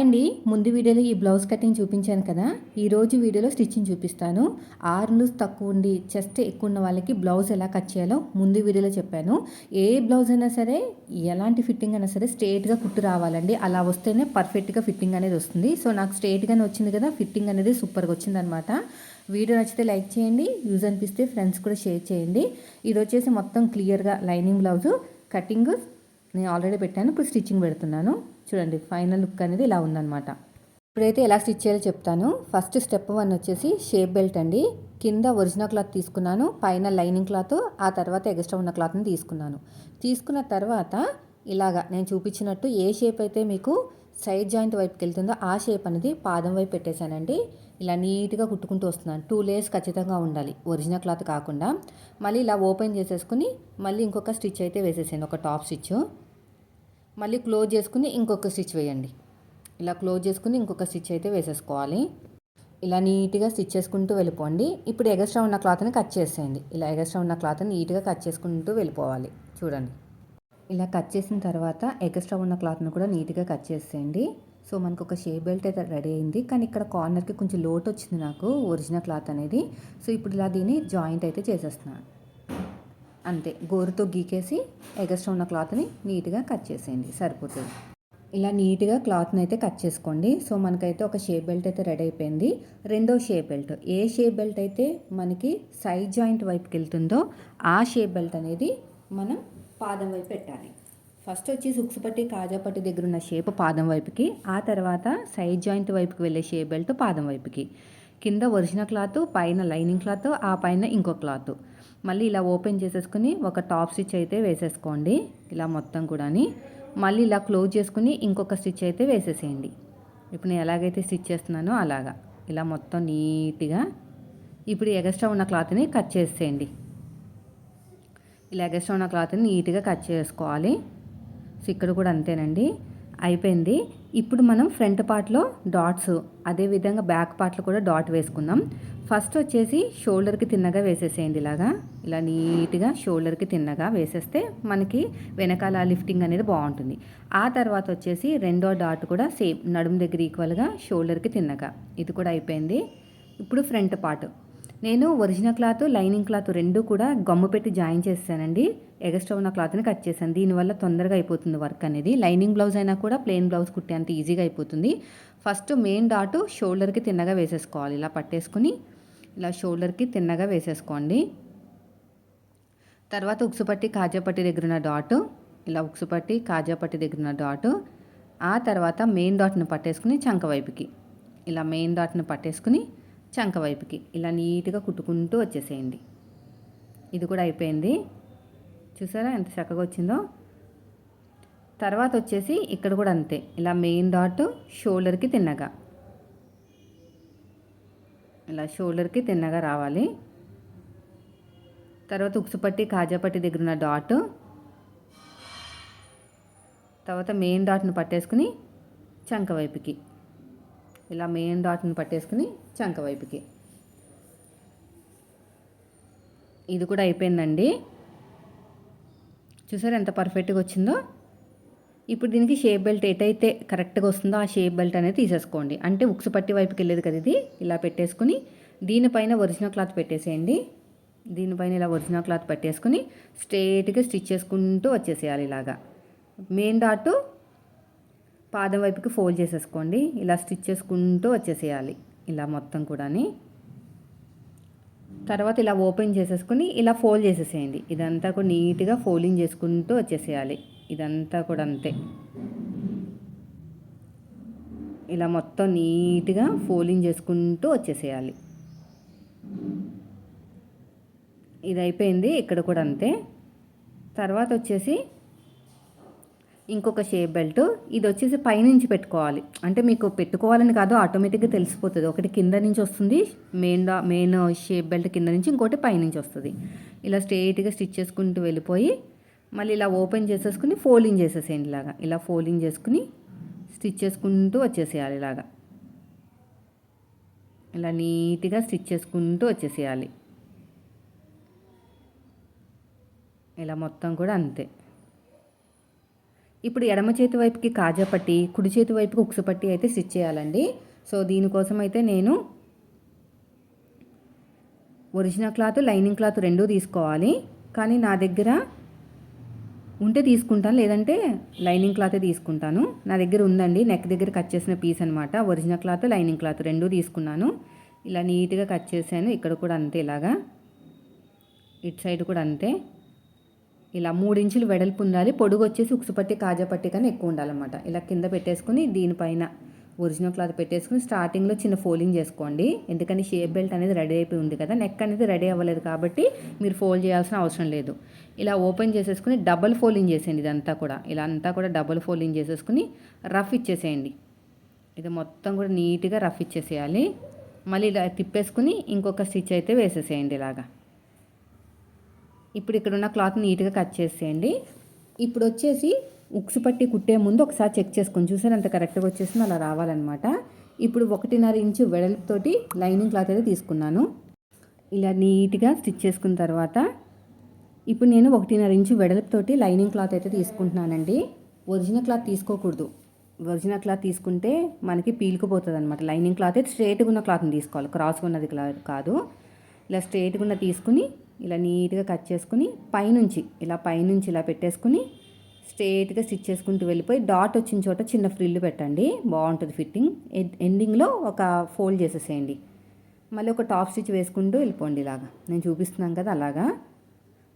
అండి ముందు వీడియోలో ఈ బ్లౌజ్ కటింగ్ చూపించాను కదా. ఈరోజు వీడియోలో స్టిచ్చింగ్ చూపిస్తాను. ఆర్మ్లు తక్కువ ఉండి చెస్ట్ ఎక్కువ ఉన్న వాళ్ళకి బ్లౌజ్ ఎలా కట్ చేయాలో ముందు వీడియోలో చెప్పాను. ఏ బ్లౌజ్ అయినా సరే ఎలాంటి ఫిట్టింగ్ అయినా సరే స్ట్రేట్గా కుట్టు రావాలండి. అలా వస్తేనే పర్ఫెక్ట్గా ఫిట్టింగ్ అనేది వస్తుంది. సో నాకు స్ట్రేట్గానే వచ్చింది కదా ఫిట్టింగ్ అనేది సూపర్గా వచ్చిందనమాట వీడియో నచ్చితే లైక్ చేయండి యూజ్ అనిపిస్తే ఫ్రెండ్స్ కూడా షేర్ చేయండి. ఇది వచ్చేసి మొత్తం క్లియర్గా లైనింగ్ బ్లౌజు కటింగ్ నేను ఆల్రెడీ పెట్టాను ఇప్పుడు స్టిచ్చింగ్ పెడుతున్నాను. చూడండి ఫైనల్ లుక్ అనేది ఇలా ఉందన్నమాట. ఇప్పుడైతే ఎలా స్టిచ్ చేయాలో చెప్తాను. ఫస్ట్ స్టెప్ వన్ వచ్చేసి షేప్ బెల్ట్ అండి. కింద ఒరిజినల్ క్లాత్ తీసుకున్నాను పైన లైనింగ్ క్లాత్ ఆ తర్వాత ఎక్స్ట్రా ఉన్న క్లాత్ని తీసుకున్నాను. తీసుకున్న తర్వాత ఇలాగా నేను చూపించినట్టు ఏ షేప్ అయితే మీకు సైడ్ జాయింట్ వైపుకి వెళ్తుందో ఆ షేప్ అనేది పాదం వైపు పెట్టేశానండి. ఇలా నీట్గా కుట్టుకుంటూ వస్తున్నాను. టూ లేయర్స్ ఖచ్చితంగా ఉండాలి. ఒరిజినల్ క్లాత్ కాకుండా. మళ్ళీ ఇలా ఓపెన్ చేసేసుకుని మళ్ళీ ఇంకొక స్టిచ్ అయితే వేసేసాను ఒక టాప్ స్టిచ్ మళ్ళీ క్లోజ్ చేసుకుని ఇంకొక స్టిచ్ వేయండి. ఇలా క్లోజ్ చేసుకుని ఇంకొక స్టిచ్ అయితే వేసేసుకోవాలి. ఇలా నీట్గా స్టిచ్ చేసుకుంటూ వెళ్ళిపోండి. ఇప్పుడు ఎగస్ట్రా ఉన్న క్లాత్ని కట్ చేసేయండి. ఇలా ఎగస్ట్రా ఉన్న క్లాత్ని నీట్గా కట్ చేసుకుంటూ వెళ్ళిపోవాలి. చూడండి. ఇలా కట్ చేసిన తర్వాత ఎగస్ట్రా ఉన్న క్లాత్ని కూడా నీట్గా కట్ చేసేయండి. సో మనకు ఒక షేప్ బెల్ట్ అయితే రెడీ అయింది. కానీ ఇక్కడ కార్నర్కి కొంచెం లోటు వచ్చింది నాకు ఒరిజినల్ క్లాత్ అనేది. సో ఇప్పుడు ఇలా దీన్ని జాయింట్ అయితే చేసేస్తున్నాను. అంతే గోరుతో గీకేసి ఎగస్ట్రా ఉన్న క్లాత్ని నీట్గా కట్ చేసేయండి. సరిపోతుంది. ఇలా నీట్గా క్లాత్ని అయితే కట్ చేసుకోండి. సో మనకైతే ఒక షేప్ బెల్ట్ అయితే రెడీ అయిపోయింది. రెండో షేప్ బెల్ట్ ఏ షేప్ బెల్ట్ అయితే మనకి సైడ్ జాయింట్ వైపుకి వెళ్తుందో ఆ షేప్ బెల్ట్ అనేది మనం పాదం వైపు పెట్టాలి. ఫస్ట్ వచ్చి సుక్స్ కాజాపట్టి దగ్గర ఉన్న షేప్ పాదం వైపుకి ఆ తర్వాత సైడ్ జాయింట్ వైపుకి వెళ్ళే షేప్ బెల్ట్ పాదం వైపుకి. కింద ఒరిజినల్ క్లాత్ పైన లైనింగ్ క్లాత్ ఆ పైన ఇంకో క్లాత్. మళ్ళీ ఇలా ఓపెన్ చేసేసుకుని ఒక టాప్ స్టిచ్ అయితే వేసేసుకోండి ఇలా మొత్తం కూడాని. మళ్ళీ ఇలా క్లోజ్ చేసుకుని ఇంకొక స్టిచ్ అయితే వేసేసేయండి. ఇప్పుడు నేను ఎలాగైతే స్టిచ్ చేస్తున్నానో అలాగా. ఇలా మొత్తం నీట్గా. ఇప్పుడు ఎగస్ట్రా ఉన్న క్లాత్ని కట్ చేసేయండి. ఇలా ఉన్న క్లాత్ని నీట్గా కట్ చేసుకోవాలి. సో ఇక్కడ కూడా అంతేనండి. అయిపోయింది. ఇప్పుడు మనం ఫ్రంట్ పార్ట్లో డాట్స్ అదేవిధంగా బ్యాక్ పార్ట్లో కూడా డాట్ వేసుకుందాం. ఫస్ట్ వచ్చేసి షోల్డర్కి తిన్నగా వేసేసేయండి ఇలాగా. ఇలా నీట్గా షోల్డర్కి తిన్నగా వేసేస్తే మనకి వెనకాల లిఫ్టింగ్ అనేది బాగుంటుంది. ఆ తర్వాత వచ్చేసి రెండో డాట్ కూడా సేమ్ నడుము దగ్గర ఈక్వల్గా షోల్డర్కి తిన్నగా. ఇది కూడా అయిపోయింది. ఇప్పుడు ఫ్రంట్ పార్ట్ నేను ఒరిజినల్ క్లాత్ లైనింగ్ క్లాత్ రెండు కూడా గమ్ము పెట్టి జాయిన్ చేస్తానండి ఎగస్ట్రా ఉన్న క్లాత్ని కట్ చేశాను. దీనివల్ల తొందరగా అయిపోతుంది వర్క్ అనేది. లైనింగ్ బ్లౌజ్ అయినా కూడా ప్లెయిన్ బ్లౌజ్ కుట్టే అంత ఈజీగా అయిపోతుంది. ఫస్ట్ మెయిన్ డాట్ షోల్డర్కి తిన్నగా వేసేసుకోవాలి. ఇలా పట్టేసుకుని ఇలా షోల్డర్కి తిన్నగా వేసేసుకోండి. తర్వాత ఉక్సుపట్టి కాజాపట్టి దగ్గర ఉన్న డాట్ ఇలా ఉక్సుపట్టి కాజాపట్టి దగ్గర ఉన్న డాట్ ఆ తర్వాత మెయిన్ డాట్ను పట్టేసుకుని చంక వైపుకి. ఇలా మెయిన్ డాట్ను పట్టేసుకుని చంక వైపుకి ఇలా నీట్గా కుట్టుకుంటూ వచ్చేసేయండి. ఇది కూడా అయిపోయింది. చూసారా ఎంత చక్కగా వచ్చిందో? తర్వాత వచ్చేసి ఇక్కడ కూడా అంతే. ఇలా మెయిన్ డాట్ షోల్డర్కి తిన్నగా. ఇలా షోల్డర్కి తిన్నగా రావాలి. తర్వాత ఉక్సుపట్టి కాజాపట్టి దగ్గర ఉన్న డాట్. తర్వాత మెయిన్ డాట్ని పట్టేసుకుని చంక వైపుకి. ఇలా మెయిన్ డాట్ని పట్టేసుకుని చంక వైపుకి. ఇది కూడా అయిపోయిందండి. చూసారు ఎంత పర్ఫెక్ట్గా వచ్చిందో? ఇప్పుడు దీనికి షేప్ బెల్ట్ ఎటైతే కరెక్ట్గా వస్తుందో ఆ షేప్ బెల్ట్ అనేది తీసేసుకోండి. అంటే ఉక్స్ పట్టి వైపుకి వెళ్ళేది కదా ఇది. ఇలా పెట్టేసుకుని దీనిపైన ఒరిజినల్ క్లాత్ పెట్టేసేయండి. దీనిపైన ఇలా ఒరిజినల్ క్లాత్ పెట్టేసుకుని స్ట్రేట్గా స్టిచ్ చేసుకుంటూ వచ్చేసేయాలి ఇలాగా. మెయిన్ డాటు పాదం వైపుకి ఫోల్డ్ చేసేసుకోండి. ఇలా స్టిచ్ చేసుకుంటూ వచ్చేసేయాలి. ఇలా మొత్తం కూడాని. తర్వాత ఇలా ఓపెన్ చేసేసుకుని ఇలా ఫోల్డ్ చేసేసేయండి. ఇదంతా కూడా నీట్గా ఫోల్డింగ్ చేసుకుంటూ వచ్చేసేయాలి. ఇదంతా కూడా అంతే. ఇలా మొత్తం నీట్గా ఫోల్డింగ్ చేసుకుంటూ వచ్చేసేయాలి. ఇది అయిపోయింది ఇక్కడ కూడా అంతే. తర్వాత వచ్చేసి ఇంకొక షేప్ బెల్ట్. ఇది వచ్చేసి పైనుంచి పెట్టుకోవాలి. అంటే మీకు పెట్టుకోవాలని కాదు ఆటోమేటిక్గా తెలిసిపోతుంది. ఒకటి కింద నుంచి వస్తుంది మెయిన్ మెయిన్ షేప్ బెల్ట్ కింద నుంచి ఇంకోటి పైనుంచి వస్తుంది. ఇలా స్ట్రేట్గా స్టిచ్ చేసుకుంటూ వెళ్ళిపోయి మళ్ళీ ఇలా ఓపెన్ చేసేసుకుని ఫోల్డింగ్ చేసేసేయండి ఇలాగా. ఇలా ఫోల్డింగ్ చేసుకుని స్టిచ్ చేసుకుంటూ వచ్చేసేయాలి ఇలాగా. ఇలా నీట్గా స్టిచ్ చేసుకుంటూ వచ్చేసేయాలి. ఇలా మొత్తం కూడా అంతే. ఇప్పుడు ఎడమ చేతి వైపుకి కాజా పట్టి కుడి చేతి వైపుకి ఉక్సు పట్టి అయితే స్టిచ్ చేయాలండి. సో దీనికోసం అయితే నేను ఒరిజినల్ క్లాత్ లైనింగ్ క్లాత్ రెండూ తీసుకోవాలి. కానీ నా దగ్గర ఉంటే తీసుకుంటాను లేదంటే లైనింగ్ క్లాతే తీసుకుంటాను. నా దగ్గర ఉందండి నెక్ దగ్గర కట్ చేసిన పీస్ అనమాట ఒరిజినల్ క్లాత్ లైనింగ్ క్లాత్ రెండూ తీసుకున్నాను. ఇలా నీట్గా కట్ చేశాను ఇక్కడ కూడా అంతే ఇలాగా. ఇటు సైడ్ కూడా అంతే. ఇలా మూడు ఇంచులు వెడల్పు ఉండాలి. పొడుగు వచ్చేసి ఉక్సుపట్టి కాజాపట్టి కన్నా ఎక్కువ ఉండాలన్నమాట. ఇలా కింద పెట్టేసుకుని దీనిపైన ఒరిజినల్ క్లాత్ పెట్టేసుకుని స్టార్టింగ్లో చిన్న ఫోల్డింగ్ చేసుకోండి. ఎందుకని షేప్ బెల్ట్ అనేది రెడీ అయిపోయి ఉంది కదా. నెక్ అనేది రెడీ అవ్వలేదు కాబట్టి మీరు ఫోల్డ్ చేయాల్సిన అవసరం లేదు. ఇలా ఓపెన్ చేసేసుకుని డబల్ ఫోల్డింగ్ చేసేయండి ఇదంతా కూడా. ఇలా అంతా కూడా డబల్ ఫోల్డింగ్ చేసేసుకుని రఫ్ ఇచ్చేసేయండి. ఇది మొత్తం కూడా నీట్గా రఫ్ ఇచ్చేసేయాలి. మళ్ళీ ఇలా తిప్పేసుకుని ఇంకొక స్టిచ్ అయితే వేసేసేయండి ఇలాగా. ఇప్పుడు ఇక్కడ ఉన్న క్లాత్ నీట్గా కట్ చేసేయండి. ఇప్పుడు వచ్చేసి ఉక్సు పట్టి కుట్టే ముందు ఒకసారి చెక్ చేసుకొని చూసారు అంత కరెక్ట్గా వచ్చేసింది అలా రావాలన్నమాట. ఇప్పుడు ఒకటిన్నర ఇంచు వెడల్పుతోటి లైనింగ్ క్లాత్ అయితే తీసుకున్నాను. ఇలా నీట్గా స్టిచ్ చేసుకున్న తర్వాత ఇప్పుడు నేను ఒకటిన్నర ఇంచు వెడల్పుతోటి లైనింగ్ క్లాత్ అయితే తీసుకుంటున్నానండి. ఒరిజినల్ క్లాత్ తీసుకోకూడదు. ఒరిజినల్ క్లాత్ తీసుకుంటే మనకి పీలుకుపోతుంది అనమాట లైనింగ్ క్లాత్ అయితే స్ట్రేట్గా ఉన్న క్లాత్ని తీసుకోవాలి. క్రాస్గా ఉన్నది కాదు. ఇలా స్ట్రేట్గా ఉన్న తీసుకుని ఇలా నీట్గా కట్ చేసుకుని పైనుంచి ఇలా పైనుంచి ఇలా పెట్టేసుకుని స్ట్రేట్గా స్టిచ్ చేసుకుంటూ వెళ్ళిపోయి డాట్ వచ్చిన చోట చిన్న ఫ్రిల్లు పెట్టండి. బాగుంటుంది ఫిట్టింగ్. ఎండింగ్లో ఒక ఫోల్డ్ చేసేసేయండి. మళ్ళీ ఒక టాప్ స్టిచ్ వేసుకుంటూ వెళ్ళిపోండి ఇలాగా. నేను చూపిస్తున్నాను కదా అలాగా.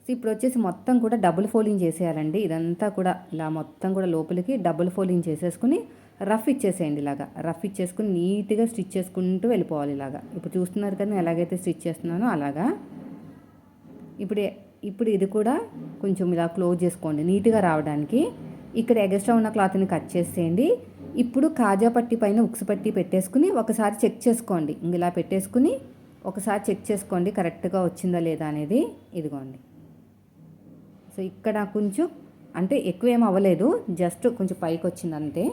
సో ఇప్పుడు వచ్చేసి మొత్తం కూడా డబుల్ ఫోల్డింగ్ చేసేయాలండి. ఇదంతా కూడా ఇలా మొత్తం కూడా లోపలికి డబుల్ ఫోల్డింగ్ చేసేసుకుని రఫ్ ఇచ్చేసేయండి ఇలాగా. రఫ్ ఇచ్చేసుకుని నీట్గా స్టిచ్ చేసుకుంటూ వెళ్ళిపోవాలి ఇలాగా. ఇప్పుడు చూస్తున్నారు కదా ఎలాగైతే స్టిచ్ చేస్తున్నానో అలాగా. ఇప్పుడు ఇప్పుడు ఇది కూడా కొంచెం ఇలా క్లోజ్ చేసుకోండి. నీట్గా రావడానికి. ఇక్కడ ఎగస్ట్రా ఉన్న క్లాత్ని కట్ చేసేయండి. ఇప్పుడు కాజా పట్టి పైన ఉక్సు పట్టి పెట్టేసుకుని ఒకసారి చెక్ చేసుకోండి. ఇంక ఇలా పెట్టేసుకుని ఒకసారి చెక్ చేసుకోండి కరెక్ట్గా వచ్చిందా లేదా అనేది. ఇదిగోండి. సో ఇక్కడ కొంచెం అంటే ఎక్కువ ఏం అవ్వలేదు. జస్ట్ కొంచెం పైకి వచ్చింది అంతే.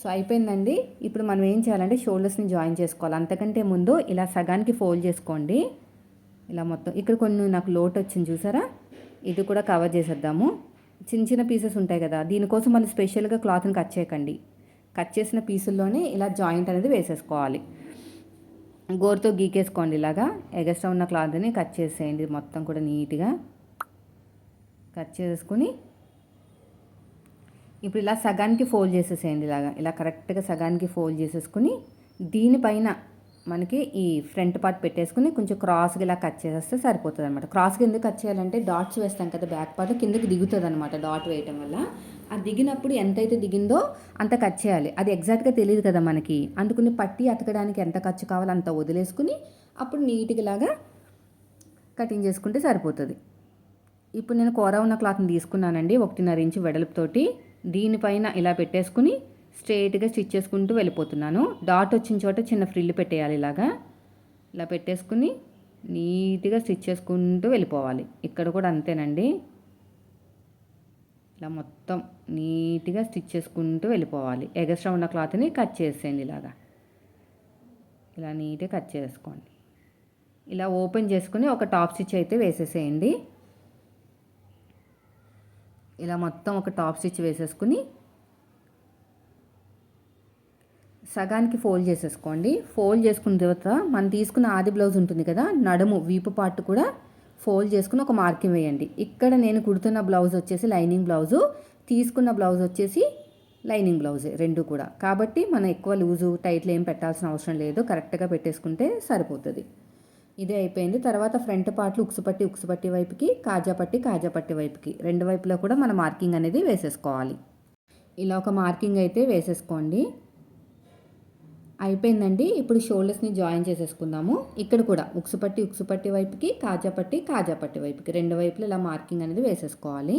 సో అయిపోయిందండి. ఇప్పుడు మనం ఏం చేయాలంటే షోల్డర్స్ని జాయిన్ చేసుకోవాలి. అంతకంటే ముందు ఇలా సగానికి ఫోల్డ్ చేసుకోండి. ఇలా మొత్తం ఇక్కడ కొన్ని నాకు లోట్ వచ్చింది చూసారా? ఇది కూడా కవర్ చేసేద్దాము. చిన్న చిన్న పీసెస్ ఉంటాయి కదా దీనికోసం మళ్ళీ స్పెషల్గా క్లాత్ని కట్ చేయకండి. కట్ చేసిన పీసుల్లోనే ఇలా జాయింట్ అనేది వేసేసుకోవాలి. గోరుతో గీకేసుకోండి ఇలాగా. ఎగస్ట్రా ఉన్న క్లాత్ని కట్ చేసేయండి మొత్తం కూడా నీట్గా. కట్ చేసుకుని ఇప్పుడు ఇలా సగానికి ఫోల్డ్ చేసేసేయండి ఇలాగా. ఇలా కరెక్ట్గా సగానికి ఫోల్డ్ చేసేసుకుని దీనిపైన మనకి ఈ ఫ్రంట్ పార్ట్ పెట్టేసుకుని కొంచెం క్రాస్గా ఇలా కట్ చేసేస్తే సరిపోతుంది అనమాట క్రాస్గా ఎందుకు కట్ చేయాలంటే డాట్స్ వేస్తాం కదా బ్యాక్ పార్ట్ కిందకి దిగుతుంది అనమాట డాట్ వేయటం వల్ల. ఆ దిగినప్పుడు ఎంతైతే దిగిందో అంత కట్ చేయాలి. అది ఎగ్జాక్ట్గా తెలియదు కదా మనకి. అందుకుని పట్టి అతకడానికి ఎంత ఖర్చు కావాలో అంత వదిలేసుకుని అప్పుడు నీట్గా లాగా కటింగ్ చేసుకుంటే సరిపోతుంది. ఇప్పుడు నేను కూర ఉన్న క్లాత్ని తీసుకున్నానండి ఒకటిన్నర ఇంచు వెడల్పుతోటి. దీనిపైన ఇలా పెట్టేసుకుని స్ట్రైట్గా స్టిచ్ చేసుకుంటూ వెళ్ళిపోతున్నాను. డాట్ వచ్చిన చోట చిన్న ఫ్రిల్ పెట్టేయాలి ఇలాగా. ఇలా పెట్టేసుకుని నీట్గా స్టిచ్ చేసుకుంటూ వెళ్ళిపోవాలి. ఇక్కడ కూడా అంతేనండి. ఇలా మొత్తం నీట్గా స్టిచ్ చేసుకుంటూ వెళ్ళిపోవాలి. ఎగస్ట్రా ఉన్న క్లాత్ని కట్ చేసేయండి ఇలాగా. ఇలా నీట్గా కట్ చేసుకోండి. ఇలా ఓపెన్ చేసుకుని ఒక టాప్ స్టిచ్ అయితే వేసేసేయండి. ఇలా మొత్తం ఒక టాప్ స్టిచ్ వేసేసుకుని సగానికి ఫోల్డ్ చేసేసుకోండి. ఫోల్డ్ చేసుకున్న తర్వాత మనం తీసుకున్న ఆది బ్లౌజ్ ఉంటుంది కదా నడుము వీపు పార్ట్ కూడా ఫోల్డ్ చేసుకుని ఒక మార్కింగ్ వేయండి. ఇక్కడ నేను కుడుతున్న బ్లౌజ్ వచ్చేసి లైనింగ్ బ్లౌజు తీసుకున్న బ్లౌజ్ వచ్చేసి లైనింగ్ బ్లౌజే రెండు కూడా. కాబట్టి మనం ఎక్కువ లూజు టైట్లు ఏం పెట్టాల్సిన అవసరం లేదు. కరెక్ట్గా పెట్టేసుకుంటే సరిపోతుంది. ఇదే అయిపోయింది. తర్వాత ఫ్రంట్ పార్ట్లు ఉక్సుపట్టి ఉక్సుపట్టి వైపుకి కాజాపట్టి కాజాపట్టి వైపుకి. రెండు వైపులో కూడా మన మార్కింగ్ అనేది వేసేసుకోవాలి. ఇలా ఒక మార్కింగ్ అయితే వేసేసుకోండి. అయిపోయిందండి. ఇప్పుడు షోల్డర్స్ని జాయిన్ చేసేసుకుందాము. ఇక్కడ కూడా ఉక్సుపట్టి ఉక్సుపట్టి వైపుకి కాజాపట్టి కాజాపట్టి వైపుకి. రెండు వైపులు ఇలా మార్కింగ్ అనేది వేసేసుకోవాలి.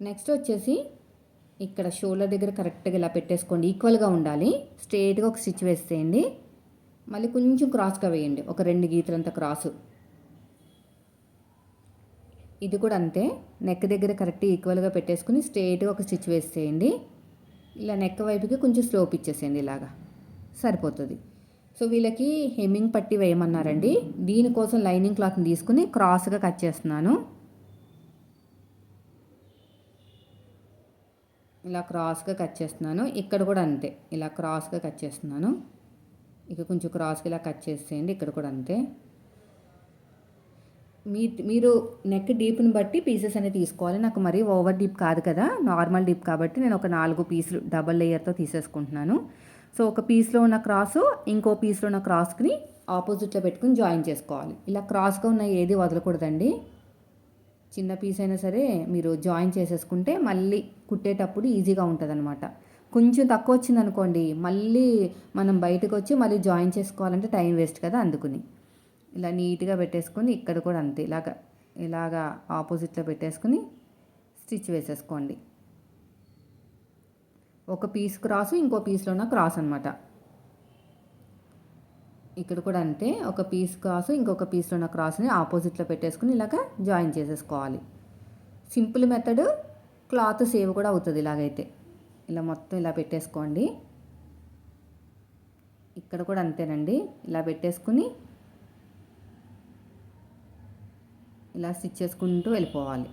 నెక్స్ట్ వచ్చేసి ఇక్కడ షోల్డర్ దగ్గర కరెక్ట్గా ఇలా పెట్టేసుకోండి. ఈక్వల్గా ఉండాలి. స్ట్రేట్గా ఒక స్టిచ్ వేసేయండి. మళ్ళీ కొంచెం క్రాస్గా వేయండి. ఒక రెండు గీతలంత క్రాసు. ఇది కూడా అంతే. నెక్ దగ్గర కరెక్ట్ ఈక్వల్గా పెట్టేసుకుని స్ట్రేట్గా ఒక స్టిచ్ వేసేయండి. ఇలా నెక్ వైపుకి కొంచెం స్లోప్ ఇచ్చేసేయండి ఇలాగా. సరిపోతుంది. సో వీళ్ళకి హెమ్మింగ్ పట్టి వేయమన్నారండి. దీనికోసం లైనింగ్ క్లాత్ని తీసుకుని క్రాస్గా కట్ చేస్తున్నాను. ఇలా క్రాస్గా కట్ చేస్తున్నాను. ఇక్కడ కూడా అంతే. ఇలా క్రాస్గా కట్ చేస్తున్నాను. ఇక కొంచెం క్రాస్గా ఇలా కట్ చేసేయండి. ఇక్కడ కూడా అంతే. మీ మీరు నెక్ డీప్ని బట్టి పీసెస్ అనేది తీసుకోవాలి. నాకు మరీ ఓవర్ డీప్ కాదు కదా. నార్మల్ డీప్ కాబట్టి నేను ఒక నాలుగు పీసులు డబల్ లేయర్తో తీసేసుకుంటున్నాను. సో ఒక పీస్లో ఉన్న క్రాసు ఇంకో పీస్లో ఉన్న క్రాస్ని ఆపోజిట్లో పెట్టుకుని జాయిన్ చేసుకోవాలి. ఇలా క్రాస్గా ఉన్న ఏది వదలకూడదండి. చిన్న పీస్ అయినా సరే మీరు జాయిన్ చేసేసుకుంటే మళ్ళీ కుట్టేటప్పుడు ఈజీగా ఉంటుంది అనమాట కొంచెం తక్కువ వచ్చింది అనుకోండి మళ్ళీ మనం బయటకు వచ్చి మళ్ళీ జాయిన్ చేసుకోవాలంటే టైం వేస్ట్ కదా అందుకుని. ఇలా నీట్గా పెట్టేసుకొని ఇక్కడ కూడా అంతే ఇలాగ ఇలాగా ఆపోజిట్లో పెట్టేసుకుని స్టిచ్ వేసేసుకోండి. ఒక పీస్ క్రాస్ ఇంకో పీస్లో ఉన్న క్రాస్ అనమాట ఇక్కడ కూడా అంతే ఒక పీస్ క్రాస్ ఇంకొక పీస్లో ఉన్న క్రాస్ని ఆపోజిట్లో పెట్టేసుకుని ఇలాగ జాయిన్ చేసేసుకోవాలి. సింపుల్ మెథడ్ క్లాత్ సేవ్ కూడా అవుతుంది ఇలాగైతే. ఇలా మొత్తం ఇలా పెట్టేసుకోండి. ఇక్కడ కూడా అంతేనండి. ఇలా పెట్టేసుకుని ఇలా స్టిచ్ చేసుకుంటూ వెళ్ళిపోవాలి.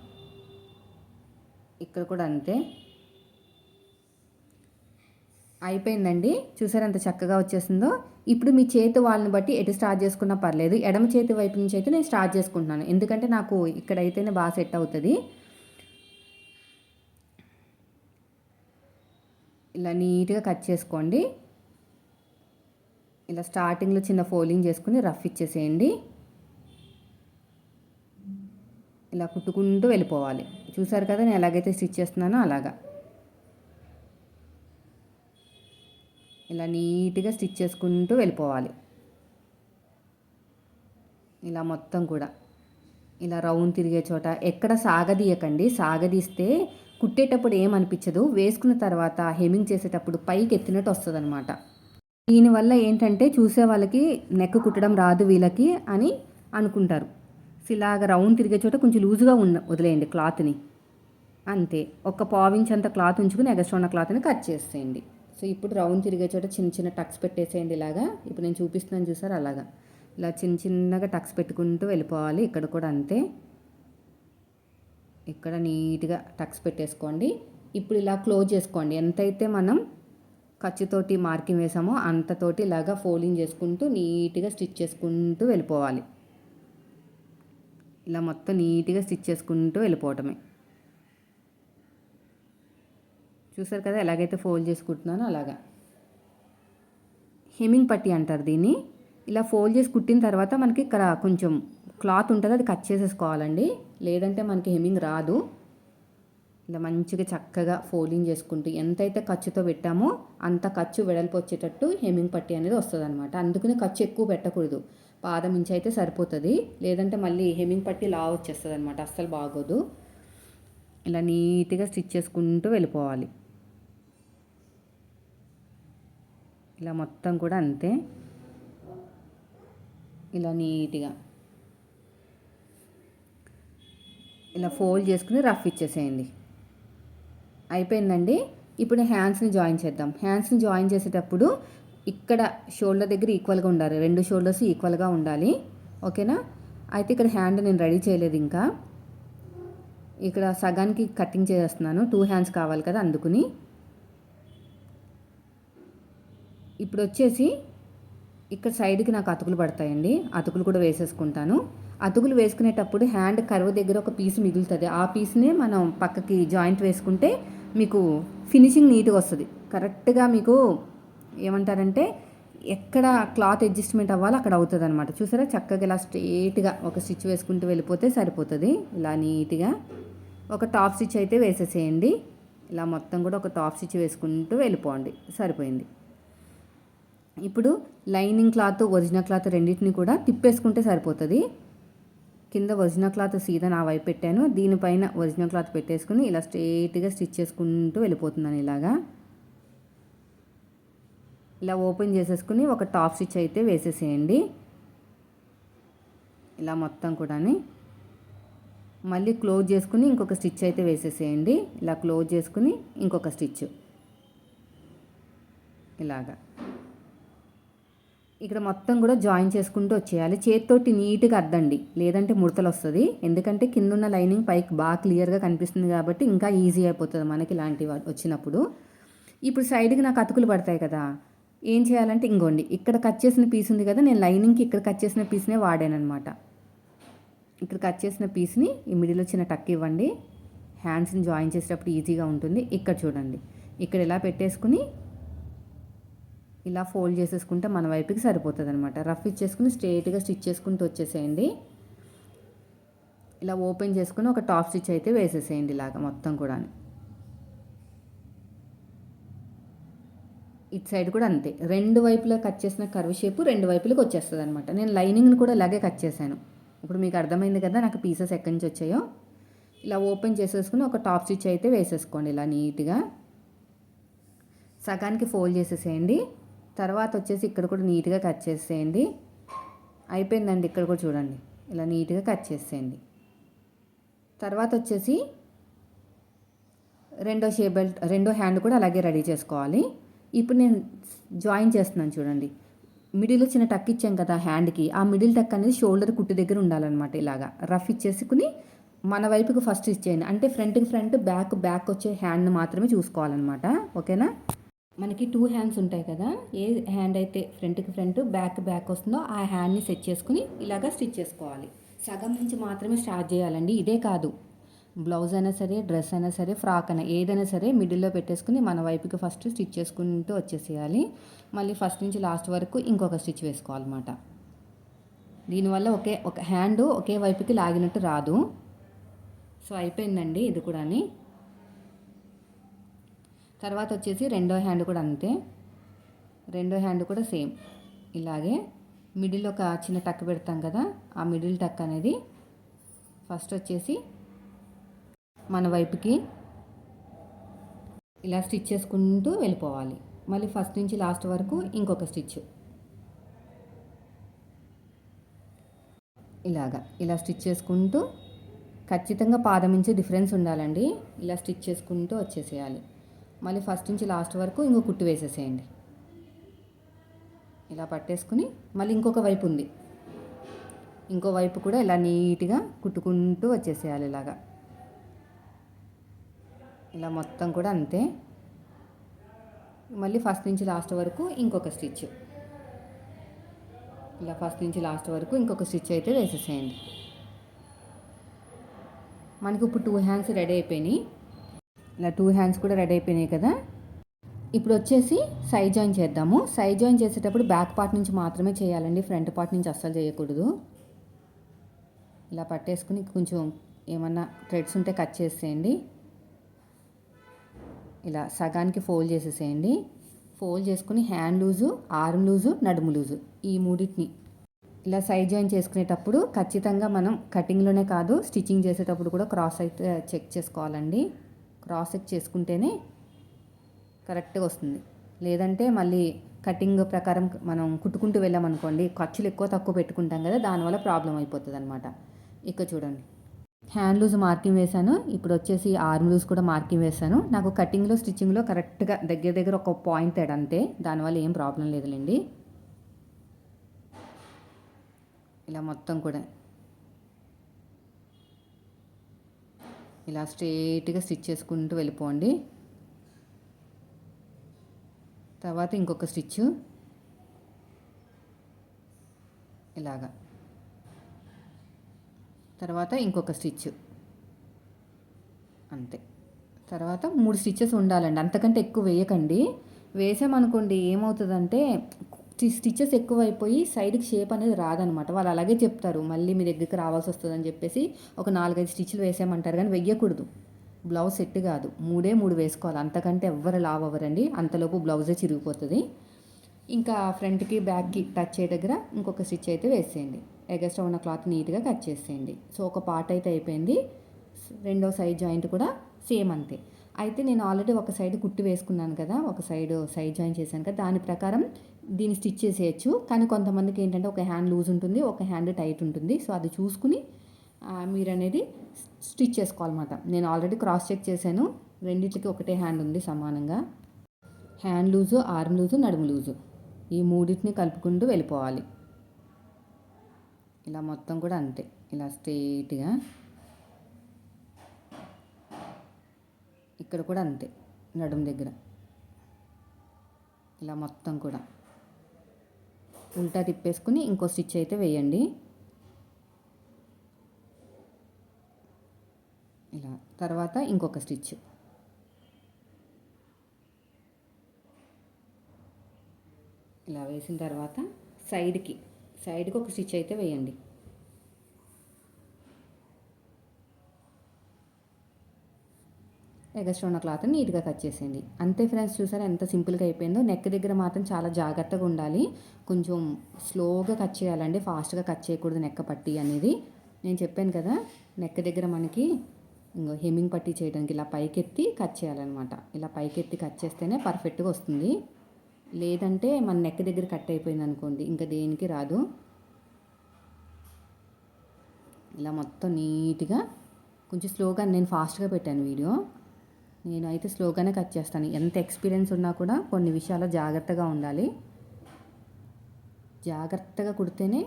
ఇక్కడ కూడా అంతే. అయిపోయిందండి. చూసారు ఎంత చక్కగా వచ్చేసిందో? ఇప్పుడు మీ చేతి వాళ్ళని బట్టి ఎటు స్టార్ట్ చేసుకున్నా పర్లేదు. ఎడమ చేతి వైపు నుంచి అయితే నేను స్టార్ట్ చేసుకుంటున్నాను. ఎందుకంటే నాకు ఇక్కడైతేనే బాగా సెట్ అవుతుంది. ఇలా నీట్గా కట్ చేసుకోండి. ఇలా స్టార్టింగ్లో చిన్న ఫోల్డింగ్ చేసుకుని రఫ్ ఇచ్చేసేయండి. ఇలా కుట్టుకుంటూ వెళ్ళిపోవాలి. చూసారు కదా నేను ఎలాగైతే స్టిచ్ చేస్తున్నానో అలాగా. ఇలా నీట్గా స్టిచ్ చేసుకుంటూ వెళ్ళిపోవాలి. ఇలా మొత్తం కూడా. ఇలా రౌండ్ తిరిగే చోట ఎక్కడ సాగదీయకండి. సాగదీస్తే కుట్టేటప్పుడు ఏమనిపించదు. వేసుకున్న తర్వాత హెమింగ్ చేసేటప్పుడు పైకి ఎత్తినట్టు వస్తుంది అనమాట దీనివల్ల ఏంటంటే చూసే వాళ్ళకి నెక్ కుట్టడం రాదు వీళ్ళకి అని అనుకుంటారు. ఇలాగ రౌండ్ తిరిగే చోట కొంచెం లూజుగా ఉన్న వదిలేయండి క్లాత్ని. అంతే. ఒక పావించ్ అంత క్లాత్ ఉంచుకుని ఎగస్ట్రా ఉన్న క్లాత్ని కట్ చేసేయండి. సో ఇప్పుడు రౌండ్ తిరిగే చోట చిన్న చిన్న టక్స్ పెట్టేసేయండి ఇలాగా. ఇప్పుడు నేను చూపిస్తున్నాను చూసారు అలాగా. ఇలా చిన్న చిన్నగా టక్స్ పెట్టుకుంటూ వెళ్ళిపోవాలి. ఇక్కడ కూడా అంతే. ఇక్కడ నీట్గా టక్స్ పెట్టేసుకోండి. ఇప్పుడు ఇలా క్లోజ్ చేసుకోండి. ఎంతైతే మనం ఖర్చుతోటి మార్కింగ్ వేసామో అంతతోటి ఇలాగా ఫోల్డింగ్ చేసుకుంటూ నీట్గా స్టిచ్ చేసుకుంటూ వెళ్ళిపోవాలి. ఇలా మొత్తం నీట్గా స్టిచ్ చేసుకుంటూ వెళ్ళిపోవటమే. చూసారు కదా ఎలాగైతే ఫోల్డ్ చేసుకుంటున్నానో అలాగా. హెమింగ్ పట్టి అంటారు దీన్ని. ఇలా ఫోల్డ్ చేసి కుట్టిన తర్వాత మనకి ఇక్కడ కొంచెం క్లాత్ ఉంటుంది అది కట్ చేసేసుకోవాలండి. లేదంటే మనకి హెమింగ్ రాదు. ఇలా మంచిగా చక్కగా ఫోల్డింగ్ చేసుకుంటూ ఎంతైతే ఖర్చుతో పెట్టామో అంత ఖర్చు వెడల్పు వచ్చేటట్టు హెమింగ్ పట్టి అనేది వస్తుంది అనమాట అందుకని ఖర్చు ఎక్కువ పెట్టకూడదు. పాదం ఇంచి అయితే సరిపోతుంది. లేదంటే మళ్ళీ హెమింగ్ పట్టి లా వచ్చేస్తుంది అనమాట అస్సలు బాగోదు. ఇలా నీట్గా స్టిచ్ చేసుకుంటూ వెళ్ళిపోవాలి. ఇలా మొత్తం కూడా అంతే. ఇలా నీట్గా. ఇలా ఫోల్డ్ చేసుకుని రఫ్ ఇచ్చేసేయండి. అయిపోయిందండి. ఇప్పుడు హ్యాండ్స్ని జాయిన్ చేద్దాం. హ్యాండ్స్ని జాయిన్ చేసేటప్పుడు ఇక్కడ షోల్డర్ దగ్గర ఈక్వల్గా ఉండాలి. రెండు షోల్డర్స్ ఈక్వల్గా ఉండాలి. ఓకేనా? అయితే ఇక్కడ హ్యాండ్ నేను రెడీ చేయలేదు ఇంకా. ఇక్కడ సగానికి కటింగ్ చేస్తున్నాను. టూ హ్యాండ్స్ కావాలి కదా అందుకుని. ఇప్పుడు వచ్చేసి ఇక్కడ సైడ్కి నాకు అతుకులు పడతాయండి. అతుకులు కూడా వేసేసుకుంటాను. అతుకులు వేసుకునేటప్పుడు హ్యాండ్ కర్వ్ దగ్గర ఒక పీస్ మిగులుతుంది. ఆ పీస్నే మనం పక్కకి జాయింట్ వేసుకుంటే మీకు ఫినిషింగ్ నీట్గా వస్తుంది. కరెక్ట్గా మీకు ఏమంటారంటే ఎక్కడ క్లాత్ అడ్జస్ట్మెంట్ అవ్వాలో అక్కడ అవుతుంది అనమాట చూసారా? చక్కగా ఇలా స్ట్రేట్గా ఒక స్టిచ్ వేసుకుంటూ వెళ్ళిపోతే సరిపోతుంది. ఇలా నీట్గా ఒక టాప్ స్టిచ్ అయితే వేసేసేయండి. ఇలా మొత్తం కూడా ఒక టాప్ స్టిచ్ వేసుకుంటూ వెళ్ళిపోండి. సరిపోయింది. ఇప్పుడు లైనింగ్ క్లాత్ ఒరిజినల్ క్లాత్ రెండింటిని కూడా తిప్పేసుకుంటే సరిపోతుంది. కింద ఒరిజినల్ క్లాత్ సీదా నా వైపు పెట్టాను. దీనిపైన ఒరిజినల్ క్లాత్ పెట్టేసుకుని ఇలా స్ట్రేట్గా స్టిచ్ చేసుకుంటూ వెళ్ళిపోతున్నాను ఇలాగా. ఇలా ఓపెన్ చేసేసుకుని ఒక టాప్ స్టిచ్ అయితే వేసేసేయండి. ఇలా మొత్తం కూడా మళ్ళీ క్లోజ్ చేసుకుని ఇంకొక స్టిచ్ అయితే వేసేసేయండి. ఇలా క్లోజ్ చేసుకుని ఇంకొక స్టిచ్. ఇలాగా. ఇక్కడ మొత్తం కూడా జాయిన్ చేసుకుంటూ వచ్చేయాలి. చేతితోటి నీట్గా అద్దండి. లేదంటే ముడతలు వస్తుంది ఎందుకంటే కింద ఉన్న లైనింగ్ పైకి బాగా క్లియర్గా కనిపిస్తుంది కాబట్టి ఇంకా ఈజీ అయిపోతుంది మనకి ఇలాంటివి వచ్చినప్పుడు. ఇప్పుడు సైడ్కి నాకు అతుకులు పడతాయి కదా. ఏం చేయాలంటే ఇంకోండి ఇక్కడ కట్ చేసిన పీస్ ఉంది కదా నేను లైనింగ్కి ఇక్కడ కట్ చేసిన పీస్నే వాడానమాట ఇక్కడ కట్ చేసిన పీస్ని ఈ చిన్న టక్ ఇవ్వండి. హ్యాండ్స్ని జాయిన్ చేసేటప్పుడు ఈజీగా ఉంటుంది. ఇక్కడ చూడండి. ఇక్కడ ఇలా పెట్టేసుకుని ఇలా ఫోల్డ్ చేసేసుకుంటే మన వైపుకి సరిపోతుంది అనమాట రఫ్ ఇచ్చేసుకుని స్ట్రెయిట్గా స్టిచ్ చేసుకుంటూ వచ్చేసేయండి. ఇలా ఓపెన్ చేసుకుని ఒక టాప్ స్టిచ్ అయితే వేసేసేయండి ఇలాగ మొత్తం కూడా ఇటు సైడ్ కూడా అంతే. రెండు వైపులా కట్ చేసిన కర్వ్ షేపు రెండు వైపులకు వచ్చేస్తుంది అనమాట నేను లైనింగ్ని కూడా ఇలాగే కట్ చేశాను. ఇప్పుడు మీకు అర్థమైంది కదా నాకు పీసెస్ ఎక్కడి నుంచి వచ్చాయో? ఇలా ఓపెన్ చేసేసుకుని ఒక టాప్ స్టిచ్ అయితే వేసేసుకోండి ఇలా నీట్గా. సగానికి ఫోల్డ్ చేసేసేయండి. తర్వాత వచ్చేసి ఇక్కడ కూడా నీట్గా కట్ చేసేయండి అయిపోయిందండి ఇక్కడ కూడా చూడండి. ఇలా నీట్గా కట్ చేసేయండి తర్వాత వచ్చేసి రెండో షేబెల్ట్ రెండో హ్యాండ్ కూడా అలాగే రెడీ చేసుకోవాలి. ఇప్పుడు నేను జాయిన్ చేస్తున్నాను చూడండి. మిడిల్ చిన్న టక్ ఇచ్చాం కదా హ్యాండ్కి. ఆ మిడిల్ టక్ అనేది షోల్డర్ కుట్టు దగ్గర ఉండాలన్నమాట ఇలాగా. రఫ్ ఇచ్చేసుకుని మన వైపుకి ఫస్ట్ ఇచ్చేయండి అంటే ఫ్రంట్కి ఫ్రంట్ బ్యాక్ బ్యాక్ వచ్చే హ్యాండ్ని మాత్రమే చూసుకోవాలన్నమాట. ఓకేనా? మనకి టూ హ్యాండ్స్ ఉంటాయి కదా. ఏ హ్యాండ్ అయితే ఫ్రంట్కి ఫ్రంట్ బ్యాక్ బ్యాక్ వస్తుందో ఆ హ్యాండ్ని సెట్ చేసుకుని ఇలాగా స్టిచ్ చేసుకోవాలి. సగం నుంచి మాత్రమే స్టార్ట్ చేయాలండి. ఇదే కాదు. బ్లౌజ్ అయినా సరే డ్రెస్ అయినా సరే ఫ్రాక్ అయినా ఏదైనా సరే మిడిల్లో పెట్టేసుకుని మన వైపుకి ఫస్ట్ స్టిచ్ చేసుకుంటూ వచ్చేసేయాలి. మళ్ళీ ఫస్ట్ నుంచి లాస్ట్ వరకు ఇంకొక స్టిచ్ వేసుకోవాలన్నమాట. దీనివల్ల ఒకే ఒక హ్యాండ్ ఒకే వైపుకి లాగినట్టు రాదు. సో అయిపోయిందండి ఇది కూడా తర్వాత వచ్చేసి రెండో హ్యాండ్ కూడా అంతే. రెండో హ్యాండ్ కూడా సేమ్. ఇలాగే మిడిల్ ఒక చిన్న టక్ పెడతాం కదా ఆ మిడిల్ టక్ అనేది ఫస్ట్ వచ్చేసి మన వైపుకి ఇలా స్టిచ్ చేసుకుంటూ వెళ్ళిపోవాలి. మళ్ళీ ఫస్ట్ నుంచి లాస్ట్ వరకు ఇంకొక స్టిచ్. ఇలాగా ఇలా స్టిచ్ చేసుకుంటూ ఖచ్చితంగా పాదం నుంచి డిఫరెన్స్ ఉండాలండి. ఇలా స్టిచ్ చేసుకుంటూ వచ్చేసేయాలి. మళ్ళీ ఫస్ట్ నుంచి లాస్ట్ వరకు ఇంకో కుట్టు వేసేసేయండి. ఇలా పట్టేసుకుని మళ్ళీ ఇంకొక వైపు ఉంది. ఇంకో వైపు కూడా ఇలా నీట్గా కుట్టుకుంటూ వచ్చేసేయాలి ఇలాగా. ఇలా మొత్తం కూడా అంతే. మళ్ళీ ఫస్ట్ నుంచి లాస్ట్ వరకు ఇంకొక స్టిచ్. ఇలా ఫస్ట్ నుంచి లాస్ట్ వరకు ఇంకొక స్టిచ్ అయితే వేసేసేయండి. మనకి ఇప్పుడు టూ హ్యాండ్స్ రెడీ అయిపోయినాయి. ఇలా టూ హ్యాండ్స్ కూడా రెడీ అయిపోయినాయి కదా. ఇప్పుడు వచ్చేసి సైడ్ జాయిన్ చేద్దాము. సైడ్ జాయిన్ చేసేటప్పుడు బ్యాక్ పార్ట్ నుంచి మాత్రమే చేయాలండి. ఫ్రంట్ పార్ట్ నుంచి అస్సలు చేయకూడదు. ఇలా పట్టేసుకుని కొంచెం ఏమన్నా థ్రెడ్స్ ఉంటే కట్ చేసేయండి. ఇలా సగానికి ఫోల్డ్ చేసేసేయండి. ఫోల్డ్ చేసుకుని హ్యాండ్ లూజు ఆర్మ్ లూజు నడుము లూజు ఈ మూడింటిని ఇలా సైడ్ జాయిన్ చేసుకునేటప్పుడు ఖచ్చితంగా మనం కటింగ్లోనే కాదు స్టిచ్చింగ్ చేసేటప్పుడు కూడా క్రాస్ అయితే చెక్ చేసుకోవాలండి. క్రాస్ చెక్ చేసుకుంటేనే కరెక్ట్గా వస్తుంది. లేదంటే మళ్ళీ కటింగ్ ప్రకారం మనం కుట్టుకుంటూ వెళ్ళామనుకోండి ఖర్చులు ఎక్కువ తక్కువ పెట్టుకుంటాం కదా దానివల్ల ప్రాబ్లం అయిపోతుంది అనమాట ఇక్కడ చూడండి. హ్యాండ్ లూజ్ మార్కింగ్ వేశాను. ఇప్పుడు వచ్చేసి ఆర్మ్ లూజ్ కూడా మార్కింగ్ వేశాను. నాకు కటింగ్లో స్టిచ్చింగ్లో కరెక్ట్గా దగ్గర దగ్గర ఒక పాయింట్ తేడా అంతే. దానివల్ల ఏం ప్రాబ్లం లేదులేండి. ఇలా మొత్తం కూడా. ఇలా స్ట్రేట్గా స్టిచ్ చేసుకుంటూ వెళ్ళిపోండి. తర్వాత ఇంకొక స్టిచ్ ఇలాగా. తర్వాత ఇంకొక స్టిచ్. అంతే. తర్వాత మూడు స్టిచ్చెస్ ఉండాలండి. అంతకంటే ఎక్కువ వేయకండి. వేసామనుకోండి ఏమవుతుందంటే స్టిచ్చెస్ ఎక్కువ అయిపోయి సైడ్కి షేప్ అనేది రాదనమాట. వాళ్ళు అలాగే చెప్తారు. మళ్ళీ మీ దగ్గరికి రావాల్సి వస్తుందని చెప్పేసి ఒక నాలుగైదు స్టిచ్లు వేసామంటారు కానీ వెయ్యకూడదు. బ్లౌజ్ సెట్ కాదు. మూడే మూడు వేసుకోవాలి. అంతకంటే ఎవ్వరు లావ్ అవ్వరండి. అంతలోపు బ్లౌజే చిరిగిపోతుంది. ఇంకా ఫ్రంట్కి బ్యాక్కి టచ్ అయ్యే దగ్గర ఇంకొక స్టిచ్ అయితే వేసేయండి. ఎగస్ట్రా ఉన్న క్లాత్ నీట్గా కట్ చేసేయండి. సో ఒక పార్ట్ అయితే అయిపోయింది. రెండో సైడ్ జాయింట్ కూడా సేమ్ అంతే. అయితే నేను ఆల్రెడీ ఒక సైడ్ కుట్టి వేసుకున్నాను కదా ఒక సైడ్ సైడ్ జాయిన్ చేశాను కదా దాని ప్రకారం దీన్ని స్టిచ్ చేసేయచ్చు. కానీ కొంతమందికి ఏంటంటే ఒక హ్యాండ్ లూజ్ ఉంటుంది ఒక హ్యాండ్ టైట్ ఉంటుంది. సో అది చూసుకుని మీరు అనేది స్టిచ్ చేసుకోవాలన్నమాట. నేను ఆల్రెడీ క్రాస్ చెక్ చేశాను. రెండింటికి ఒకటే హ్యాండ్ ఉంది సమానంగా. హ్యాండ్ లూజు ఆర్మ్ లూజు నడుము లూజు. ఈ మూడింటిని కలుపుకుంటూ వెళ్ళిపోవాలి. ఇలా మొత్తం కూడా అంతే. ఇలా స్ట్రైట్గా ఇక్కడ కూడా అంతే నడుము దగ్గర. ఇలా మొత్తం కూడా. ఉల్టా తిప్పేసుకుని ఇంకో స్టిచ్ అయితే వేయండి. ఇలా తర్వాత ఇంకొక స్టిచ్ ఇలా వేసిన తర్వాత సైడ్కి సైడ్కి ఒక స్టిచ్ అయితే వేయండి. ఎగస్ట్రా ఉన్న క్లాత్ నీట్గా కట్ చేసేయండి. అంతే ఫ్రెండ్స్ చూసారా ఎంత సింపుల్గా అయిపోయిందో. నెక్ దగ్గర మాత్రం చాలా జాగ్రత్తగా ఉండాలి. కొంచెం స్లోగా కట్ చేయాలండి. ఫాస్ట్గా కట్ చేయకూడదు నెక్క పట్టి అనేది. నేను చెప్పాను కదా నెక్ దగ్గర మనకి ఇంకో హెమ్మింగ్ పట్టి చేయడానికి ఇలా పైకెత్తి కట్ చేయాలన్నమాట. ఇలా పైకెత్తి కట్ చేస్తేనే పర్ఫెక్ట్గా వస్తుంది. లేదంటే మన నెక్ దగ్గర కట్ అయిపోయింది అనుకోండి ఇంకా దేనికి రాదు. ఇలా మొత్తం నీట్గా కొంచెం స్లోగా నేను ఫాస్ట్గా పెట్టాను వీడియో. నేను అయితే స్లోగానే కట్ చేస్తాను. ఎంత ఎక్స్పీరియన్స్ ఉన్నా కూడా కొన్ని విషయాలు జాగ్రత్తగా ఉండాలి. జాగ్రత్తగా కుడితేనే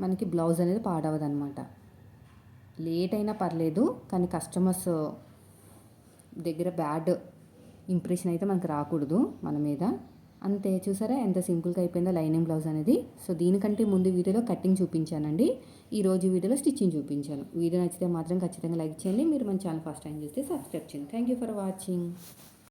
మనకి బ్లౌజ్ అనేది పాడవదు అనమాట లేట్ అయినా పర్లేదు కానీ కస్టమర్స్ దగ్గర బ్యాడ్ ఇంప్రెషన్ అయితే మనకు రాకూడదు మన మీద. అంతే చూసారా? ఎంత సింపుల్గా అయిపోయిందో లైనింగ్ బ్లౌజ్ అనేది. సో దీనికంటే ముందు వీడియోలో కటింగ్ చూపించానండి. ఈ రోజు వీడియోలో స్టిచ్చింగ్ చూపించాను. వీడియో నచ్చితే మాత్రం ఖచ్చితంగా లైక్ చేయండి. మీరు మన ఛానల్ ఫస్ట్ టైం చూస్తే సబ్స్క్రైబ్ చేయండి. Thank you for watching.